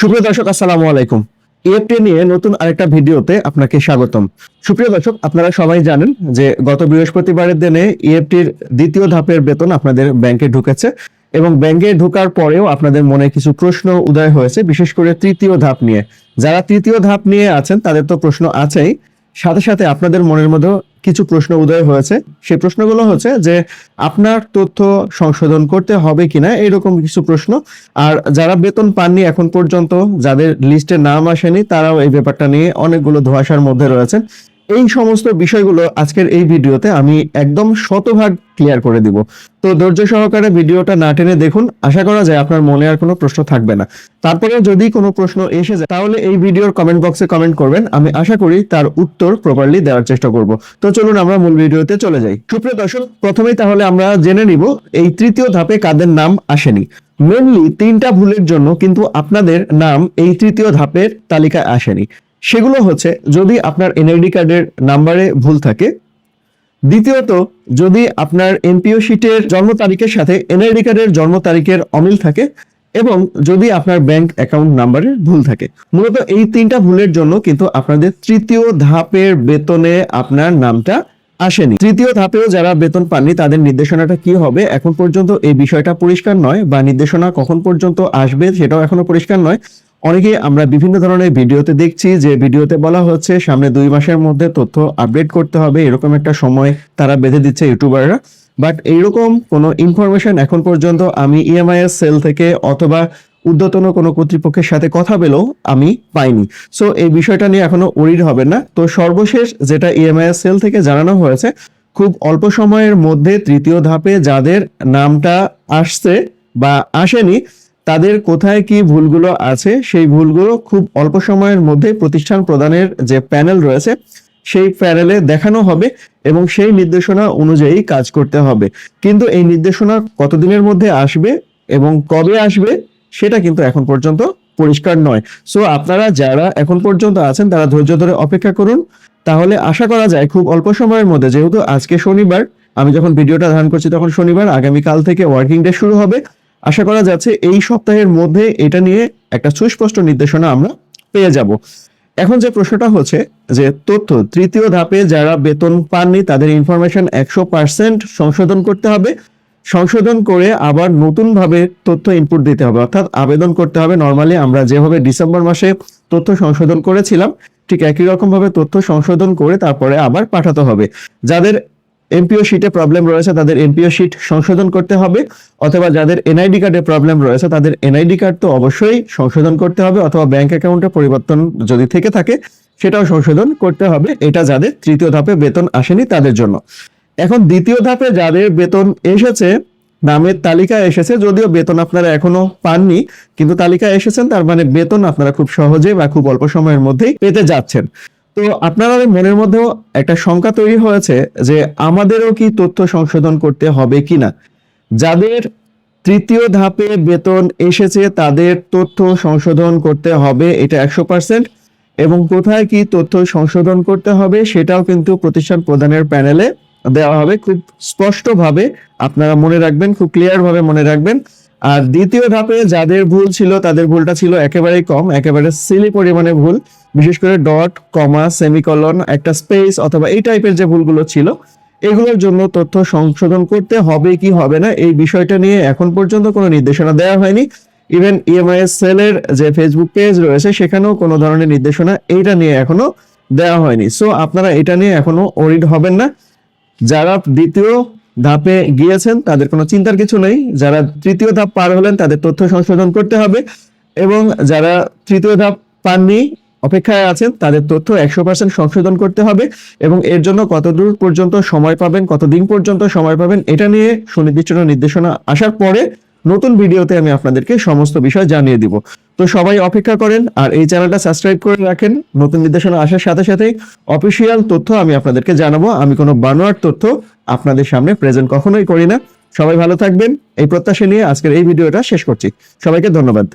সুপ্রিয় দর্শক, আসসালামু আলাইকুম। ইএফটি নিয়ে নতুন আরেকটা ভিডিওতে আপনাকে স্বাগতম। সুপ্রিয় দর্শক, আপনারা সবাই জানেন যে গত বৃহস্পতিবারের দিনে ইএফটির দ্বিতীয় ধাপের বেতন আপনাদের ব্যাংকে ঢুকেছে এবং ব্যাংকে ঢোকার পরেও আপনাদের মনে কিছু প্রশ্ন উদয় হয়েছে, বিশেষ করে তৃতীয় ধাপ নিয়ে। যারা তৃতীয় ধাপ নিয়ে আছেন, তাদের তো প্রশ্ন আছেই। সাথে সাথে আপনাদের মনের মধ্যেও কিছু প্রশ্ন উদয় হয়েছে। সেই প্রশ্নগুলো হচ্ছে যে, আপনার তথ্য সংশোধন করতে হবে কিনা? এরকম কিছু প্রশ্ন। আর যারা বেতন পাননি এখন পর্যন্ত, যাদের লিস্টে নাম আসেনি, তারাও এই ব্যাপারটা নিয়ে অনেকগুলো ধোয়াশার মধ্যে রয়েছেন। এই সমস্ত বিষয়গুলো আজকের এই ভিডিওতে আমি একদম শতভাগ ক্লিয়ার করে দিব। তো ধৈর্য সহকারে ভিডিওটা না টেনে দেখুন, আশা করা যায় আপনার মনে আর কোনো প্রশ্ন থাকবে না। তারপরে যদি কোনো প্রশ্ন এসে যায়, তাহলে এই ভিডিওর কমেন্ট বক্সে কমেন্ট করবেন, আমি আশা করি তার উত্তর প্রপারলি দেওয়ার চেষ্টা করব। তো চলুন আমরা মূল ভিডিওতে চলে যাই। সুপ্রিয় দর্শক, প্রথমেই তাহলে আমরা জেনে নিব, এই তৃতীয় ধাপে কাদের নাম আসেনি। মেনলি তিনটা ভুলের জন্য কিন্তু আপনাদের নাম এই তৃতীয় ধাপের তালিকায় আসেনি। সেগুলো হচ্ছে যদি আপনার এনআইডি কার্ডের নাম্বারে ভুল থাকে। দ্বিতীয়ত, যদি আপনার এনপিও শিটের জন্ম তারিখের সাথে এনআইডি কার্ডের জন্ম তারিখের অমিল থাকে এবং যদি আপনার ব্যাংক অ্যাকাউন্ট নাম্বারে ভুল থাকে। মূলত এই তিনটা ভুলের জন্য কিন্তু আপনাদের তৃতীয় ধাপের বেতনে আপনার নামটা আসেনি। তৃতীয় ধাপেও যারা বেতন পাননি, তাদের নির্দেশনাটা কি হবে? এখন পর্যন্ত এই বিষয়টা পরিষ্কার নয়, বা নির্দেশনা কখন পর্যন্ত আসবে সেটাও এখনও পরিষ্কার নয়। অনেকে আমরা বিভিন্ন ধরনের ভিডিওতে দেখছি যে ভিডিওতে বলা হচ্ছে সামনে দুই মাসের মধ্যে তথ্য আপডেট করতে হবে, এরকম একটা সময় তারা বেঁধে দিচ্ছে ইউটিউবাররা। বাট এইরকম কোনো ইনফরমেশন এখন পর্যন্ত আমি ইএমআইএস সেল থেকে অথবা ঊর্ধ্বতন কোনো কর্তৃপক্ষের সাথে কথা বলেও আমি পাইনি। সো এই বিষয়টা নিয়ে এখনও ওরিড হবে না। তো সর্বশেষ যেটা ইএমআইএস সেল থেকে জানানো হয়েছে, খুব অল্প সময়ের মধ্যে তৃতীয় ধাপে যাদের নামটা আসছে বা আসেনি তাদের কোথায় কি ভুলগুলো আছে, সেই ভুলগুলো খুব অল্প সময়ের মধ্যে প্রতিষ্ঠান প্রদানের যে প্যানেল রয়েছে, সেই প্যানেলে দেখানো হবে এবং সেই নির্দেশনা অনুযায়ী কাজ করতে হবে। কিন্তু এই নির্দেশনা কতদিনের মধ্যে আসবে এবং কবে আসবে, সেটা কিন্তু এখন পর্যন্ত পরিষ্কার নয়। সো আপনারা যারা এখন পর্যন্ত আছেন, তারা ধৈর্য ধরে অপেক্ষা করুন। তাহলে আশা করা যায় খুব অল্প সময়ের মধ্যে, যেহেতু আজকে শনিবার, আমি যখন ভিডিওটা ধারণ করছি তখন শনিবার, আগামীকাল থেকে ওয়ার্কিং ডে শুরু হবে। আশা করা যাচ্ছে এই সপ্তাহের মধ্যে এটা নিয়ে একটা সুস্পষ্ট নির্দেশনা আমরা পেয়ে যাব। এখন যে প্রশ্নটা হচ্ছে যে তথ্য, তৃতীয় ধাপে যারা বেতন পাননি তাদের ইনফরমেশন একশো পার্সেন্ট সংশোধন করতে হবে। সংশোধন করে আবার নতুন ভাবে তথ্য ইনপুট দিতে হবে। অর্থাৎ আবেদন করতে হবে। নর্মালি আমরা যেভাবে ডিসেম্বর মাসে তথ্য সংশোধন করেছিলাম, ঠিক একই রকম ভাবে তথ্য সংশোধন করে তারপরে আবার পাঠাতে হবে। যাদের এমপিও শিটে প্রবলেম রয়েছে, তাদের এমপিও শিট সংশোধন করতে হবে, অথবা যাদের এনআইডি কার্ডে প্রবলেম রয়েছে, তাদের এনআইডি কার্ড তো অবশ্যই সংশোধন করতে হবে, অথবা ব্যাংক অ্যাকাউন্টে পরিবর্তন যদি থেকে থাকে, সেটাও সংশোধন করতে হবে, এটা যাদের তৃতীয় ধাপে বেতন আসেনি তাদের জন্য। এখন দ্বিতীয় ধাপে যাদের বেতন এসেছে, নামের তালিকা এসেছে, যদিও বেতন আপনারা এখনও পাননি, কিন্তু তালিকা এসেছেন, তার মানে বেতন আপনারা খুব সহজে বা খুব অল্প সময়ের মধ্যেই পেতে যাচ্ছেন। তো আপনাদের মনের মধ্যেও একটা শঙ্কা তৈরি হয়েছে যে আমাদেরও কি তথ্য সংশোধন করতে হবে কিনা? যাদের তৃতীয় ধাপে বেতন এসেছে, তাদের তথ্য সংশোধন করতে হবে, এটা একশো পার্সেন্ট এবং কোথায় কি তথ্য সংশোধন করতে হবে, সেটাও কিন্তু প্রতিষ্ঠান প্রদানের প্যানেলে দেওয়া হবে। খুব স্পষ্টভাবে আপনারা মনে রাখবেন, খুব ক্লিয়ার ভাবে মনে রাখবেন। আর দ্বিতীয় ধাপে যাদের ভুল ছিল, তাদের ভুলটা ছিল একেবারেই কম, একেবারে সিলি পরিমাণে ভুল। বিশেষ করে ডট কমা সেমিকলন একটা স্পেস অথবা এই টাইপের যে ভুলগুলো ছিল, এগুলোর জন্য তথ্য সংশোধন করতে হবে কি হবে না, এই বিষয়টা নিয়ে এখন পর্যন্ত কোনো নির্দেশনা দেওয়া হয়নি। ইভেন ইএমআইএস সেলের যে ফেসবুক পেজ রয়েছে, সেখানেও কোনো ধরনের নির্দেশনা এইটা নিয়ে এখনও দেওয়া হয়নি। সো আপনারা এটা নিয়ে এখনও ওরিড হবেন না। যারা দ্বিতীয় ধাপে গিয়েছেন, তাদের কোনো চিন্তার কিছু নেই। যারা তৃতীয় ধাপ পার হলেন, তাদের তথ্য সংশোধন করতে হবে এবং যারা তৃতীয় ধাপ পাননি, অপেক্ষায় আছেন, তাদের তথ্য একশো পার্সেন্ট সংশোধন করতে হবে এবং এর জন্য কতদূর পর্যন্ত সময় পাবেন, কতদিন পর্যন্ত সময় পাবেন, এটা নিয়ে সুনির্দিষ্ট নির্দেশনা আসার পরে নতুন ভিডিওতে আমি আপনাদেরকে সমস্ত বিষয় জানিয়ে দিব। তো সবাই অপেক্ষা করেন আর এই চ্যানেলটা সাবস্ক্রাইব করে রাখেন। নতুন নির্দেশনা আসার সাথে সাথে অফিসিয়াল তথ্য আমি আপনাদেরকে জানাব। আমি কোনো বানোয়ার তথ্য আপনাদের সামনে প্রেজেন্ট কখনোই করি না। সবাই ভালো থাকবেন। এই প্রত্যাশা নিয়ে আজকের এই ভিডিওটা শেষ করছি। সবাইকে ধন্যবাদ।